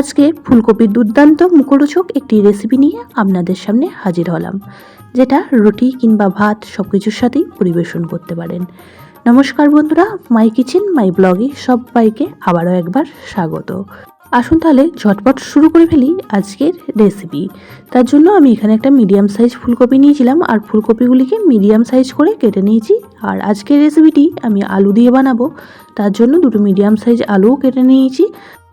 আজকে ফুলকপির দুর্দান্ত মুখরোচক একটি রেসিপি নিয়ে আপনাদের সামনে হাজির হলাম, যেটা রুটি কিংবা ভাত সব কিছুর সাথেই পরিবেশন করতে পারেন। নমস্কার বন্ধুরা মাই কিচেন মাই ব্লগে সবাইকে আবারও একবার স্বাগত। আসুন তাহলে ঝটপট শুরু করে ফেলি আজকের রেসিপি তার জন্য আমি এখানে একটা মিডিয়াম সাইজ ফুলকপি নিয়েছিলাম, আর ফুলকপিগুলিকে মিডিয়াম সাইজ করে কেটে নিয়েছি। আর আজকের রেসিপিটি আমি আলু দিয়ে বানাবো, তার জন্য দুটো মিডিয়াম সাইজ আলুও কেটে নিয়েছি।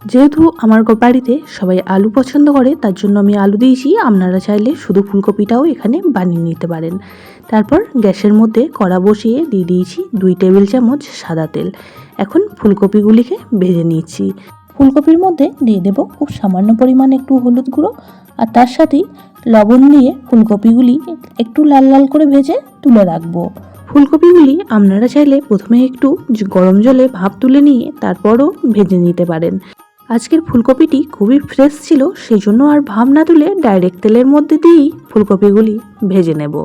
যেহেতু আমার বাড়িতে সবাই আলু পছন্দ করে, তার জন্য আমি আলু দিয়েছি। আপনারা চাইলে শুধু ফুলকপিটাও এখানে বানিয়ে নিতে পারেন। তারপর গ্যাসের মধ্যে কড়া বসিয়ে দিয়ে দিয়েছি দুই টেবিল চামচ সাদা তেল। এখন ফুলকপিগুলিকে ভেজে নিচ্ছি। ফুলকপির মধ্যে দিয়ে দেব খুব সামান্য পরিমাণ একটু হলুদ গুঁড়ো আর তার সাথেই লবণ দিয়ে ফুলকপিগুলি একটু লাল লাল করে ভেজে তুলে রাখব। ফুলকপিগুলি আপনারা চাইলে প্রথমে একটু গরম জলে ভাপ তুলে নিয়ে তারপরও ভেজে নিতে পারেন। আজকের ফুলকপিটি খুবই ফ্রেশ ছিল সেই জন্য আর ভাব না তুলে ডাইরেক্ট তেলের মধ্যে দিয়েই ফুলকপিগুলি ভেজে নেব।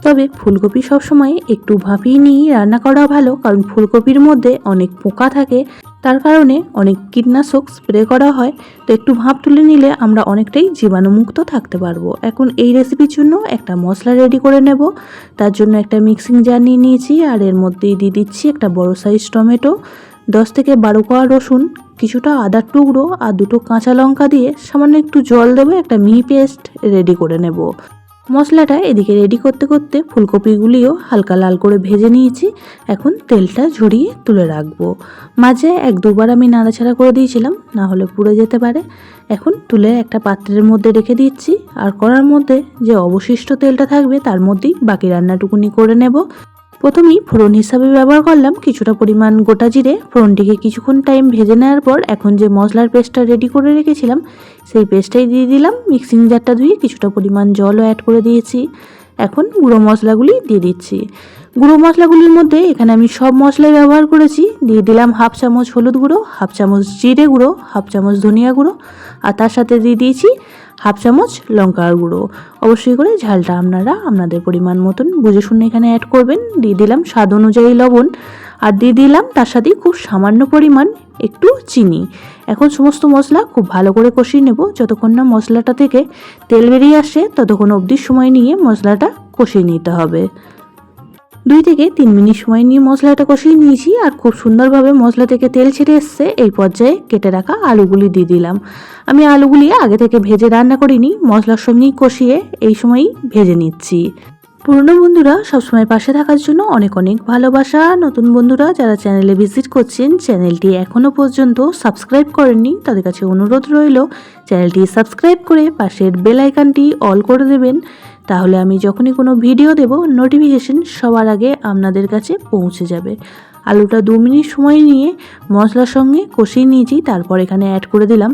তবে ফুলকপি সবসময় একটু ভাপিয়ে নিয়ে রান্না করা ভালো, কারণ ফুলকপির মধ্যে অনেক পোকা থাকে, তার কারণে অনেক কীটনাশক স্প্রে করা হয়। তো একটু ভাপ তুলে নিলে আমরা অনেকটাই জীবাণুমুক্ত থাকতে পারব। এখন এই রেসিপির জন্য একটা মশলা রেডি করে নেব। তার জন্য একটা মিক্সিং জার নিয়ে নিয়েছি, আর এর মধ্যেই দিয়ে দিচ্ছি একটা বড় সাইজ টমেটো, দশ থেকে বারো কোয়া রসুন কিছুটা আদার টুকরো আর দুটো কাঁচা লঙ্কা দিয়ে সামান্য একটু জল দেবো, একটা মিহি পেস্ট রেডি করে নেব। মশলাটা এদিকে রেডি করতে করতে ফুলকপিগুলিও হালকা লাল করে ভেজে নিয়েছি। এখন তেলটা ঝরিয়ে তুলে রাখব। মাঝে এক দুবার আমি নাড়াচাড়া করে দিয়েছিলাম, না হলে পুড়ে যেতে পারে। এখন তুলে একটা পাত্রের মধ্যে রেখে দিচ্ছি। আর করার মধ্যে যে অবশিষ্ট তেলটা থাকবে, তার মধ্যেই বাকি রান্নাটুকুনি করে নেব। প্রথমেই ফোড়ন হিসাবে ব্যবহার করলাম কিছুটা পরিমাণ গোটা জিরে। ফোড়নটিকে কিছুক্ষণ টাইম ভেজে নেওয়ার পর এখন যে মশলার পেস্টটা রেডি করে রেখেছিলাম, সেই পেস্টটাই দিয়ে দিলাম। মিক্সিং জারটা ধুয়ে কিছুটা পরিমাণ জলও অ্যাড করে দিয়েছি। এখন গুঁড়ো মশলাগুলি দিয়ে দিচ্ছি। গুঁড়ো মশলাগুলির মধ্যে এখানে আমি সব মশলাই ব্যবহার করেছি। দিয়ে দিলাম হাফ চামচ হলুদ গুঁড়ো হাফ চামচ জিরে গুঁড়ো হাফ চামচ ধনিয়া গুঁড়ো। আর তার সাথে দিয়ে দিয়েছি হাফ চামচ লঙ্কার গুঁড়ো। অবশ্যই করে ঝালটা আপনারা আপনাদের পরিমাণ মতন বুঝে শুনে এখানে অ্যাড করবেন। দিয়ে দিলাম স্বাদ অনুযায়ী লবণ। আর দিয়ে দিলাম তার সাথেই খুব সামান্য পরিমাণ একটু চিনি। এখন সমস্ত মশলা খুব ভালো করে কষিয়ে নেব। যতক্ষণ না মশলাটা থেকে তেল বেরিয়ে আসে, ততক্ষণ অবধি সময় নিয়ে মশলাটা কষিয়ে নিতে হবে। দুই থেকে তিন মিনিট সময় নিয়ে মশলাটা কষিয়ে নিয়েছি আর খুব সুন্দরভাবে মশলা থেকে তেল ছেড়ে এসছে। এই পর্যায়ে কেটে রাখা আলুগুলি দিয়ে দিলাম। আমি আলুগুলি আগে থেকে ভেজে রান্না করিনি, মশলার সঙ্গেই কষিয়ে এই সময়ই ভেজে নিচ্ছি। পুরনো বন্ধুরা, সবসময় পাশে থাকার জন্য অনেক অনেক ভালোবাসা। নতুন বন্ধুরা, যারা চ্যানেলে ভিজিট করছেন, চ্যানেলটি এখনও পর্যন্ত সাবস্ক্রাইব করেননি, তাদের কাছে অনুরোধ রইল, চ্যানেলটি সাবস্ক্রাইব করে পাশের বেল আইকনটি অল করে দেবেন। তাহলে আমি যখনই কোনো ভিডিও দেব নোটিফিকেশন সবার আগে আপনাদের কাছে পৌঁছে যাবে। আলুটা দু মিনিট সময় নিয়ে মশলার সঙ্গে কষিয়ে নিয়েছি, তারপর এখানে অ্যাড করে দিলাম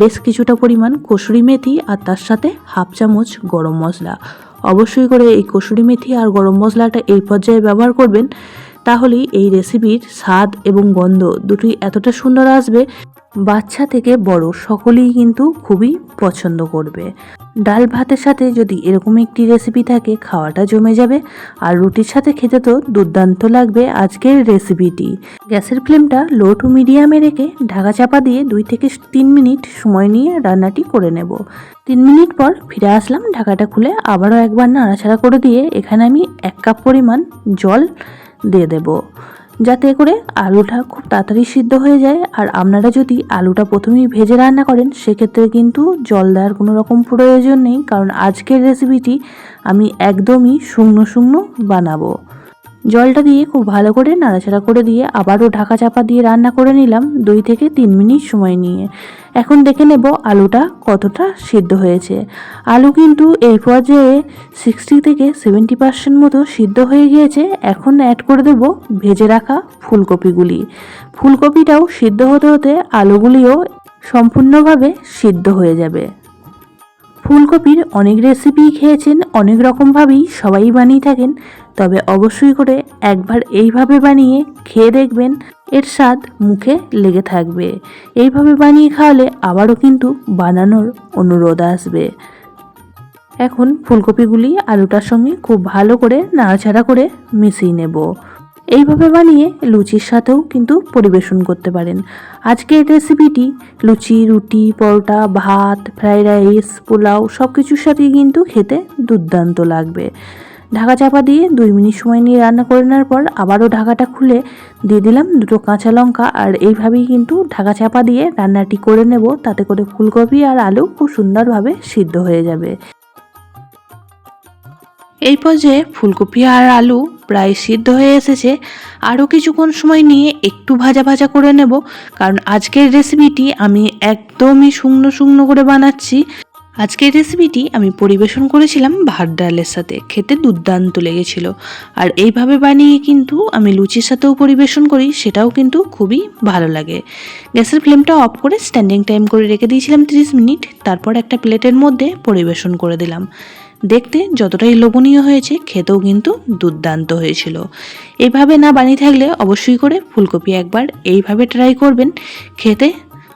বেশ কিছুটা পরিমাণ কসুরি মেথি আর তার সাথে হাফ চামচ গরম মশলা। অবশ্যই করে এই কসুরি মেথি আর গরম মশলাটা এই পর্যায়ে ব্যবহার করবেন, তাহলেই এই রেসিপির স্বাদ এবং গন্ধ দুটোই এতটা সুন্দর আসবে। বাচ্চা থেকে বড় সকলেই কিন্তু খুবই পছন্দ করবে। ডাল ভাতের সাথে যদি এরকম একটি রেসিপি থাকে, খাওয়াটা জমে যাবে। আর রুটির সাথে খেতে তো দুর্দান্ত লাগবে আজকের রেসিপিটি গ্যাসের ফ্লেমটা লো টু মিডিয়ামে রেখে ঢাকা চাপা দিয়ে দুই থেকে তিন মিনিট সময় নিয়ে রান্নাটি করে নেব। তিন মিনিট পর ফিরে আসলাম, ঢাকাটা খুলে আবারও একবার নাড়াচাড়া করে দিয়ে এখানে আমি এক কাপ পরিমাণ জল দিয়ে দেবো। যাতে করে আলুটা খুব তাড়াতাড়ি সিদ্ধ হয়ে যায়। আর আপনারা যদি আলুটা প্রথমেই ভেজে রান্না করেন, সেক্ষেত্রে কিন্তু জল দেওয়ার কোনো রকম প্রয়োজন নেই। কারণ আজকের রেসিপিটি আমি একদমই শুকনো শুকনো বানাবো। জলটা দিয়ে খুব ভালো করে নাড়াচাড়া করে দিয়ে আবারও ঢাকা চাপা দিয়ে রান্না করে নিলাম দুই থেকে তিন মিনিট সময় নিয়ে। এখন দেখে নেব আলুটা কতটা সিদ্ধ হয়েছে। আলু কিন্তু এই পর্যায়ে সিক্সটি থেকে সেভেন্টি পার্সেন্ট মতো সিদ্ধ হয়ে গিয়েছে। এখন অ্যাড করে দেব ভেজে রাখা ফুলকপিগুলি। ফুলকপিটাও সিদ্ধ হতে হতে আলুগুলিও সম্পূর্ণভাবে সিদ্ধ হয়ে যাবে। ফুলকপির অনেক রেসিপি খেয়েছেন, অনেক রকমভাবেই সবাই বানিয়ে থাকেন। তবে অবশ্যই করে একবার এইভাবে বানিয়ে খেয়ে দেখবেন এর স্বাদ মুখে লেগে থাকবে। এইভাবে বানিয়ে খাওয়ালে আবারও কিন্তু বানানোর অনুরোধ আসবে। এখন ফুলকপিগুলি আলুটার সঙ্গে খুব ভালো করে নাড়াচাড়া করে মিশিয়ে নেব। এইভাবে বানিয়ে লুচির সাথেও কিন্তু পরিবেশন করতে পারেন। আজকের রেসিপিটি লুচি, রুটি, পরোটা, ভাত, ফ্রাইড রাইস, পোলাও সব কিছুর সাথেই কিন্তু খেতে দুর্দান্ত লাগবে। ঢাকা চাপা দিয়ে দুই মিনিট সময় নিয়ে রান্না করে নেওয়ার পর আবারও ঢাকাটা খুলে দিয়ে দিলাম দুটো কাঁচা লঙ্কা। আর এইভাবেই কিন্তু ঢাকা চাপা দিয়ে রান্নাটি করে নেব। তাতে করে ফুলকপি আর আলু খুব সুন্দরভাবে সিদ্ধ হয়ে যাবে। এই পর্যায়ে ফুলকপি আর আলু প্রায় সিদ্ধ হয়ে এসেছে। আরও কিছুক্ষণ সময় নিয়ে একটু ভাজা ভাজা করে নেব। কারণ আজকের রেসিপিটি আমি একদমই শুকনো শুকনো করে বানাচ্ছি। আজকের রেসিপিটি আমি পরিবেশন করেছিলাম ভাত ডালের সাথে। খেতে দুর্দান্ত লেগেছিল। আর এইভাবে বানিয়ে কিন্তু আমি লুচির সাথেও পরিবেশন করি, সেটাও কিন্তু খুবই ভালো লাগে। গ্যাসের ফ্লেমটা অফ করে স্ট্যান্ডিং টাইম করে রেখে দিয়েছিলাম 30 মিনিট, তারপর একটা প্লেটের মধ্যে পরিবেশন করে দিলাম। দেখতে যতটাই লোভনীয় হয়েছে, খেতেও কিন্তু দুর্দান্ত হয়েছিল। এভাবে না বানিয়ে থাকলে অবশ্যই করে ফুলকপি একবার এইভাবে ট্রাই করবেন। খেতে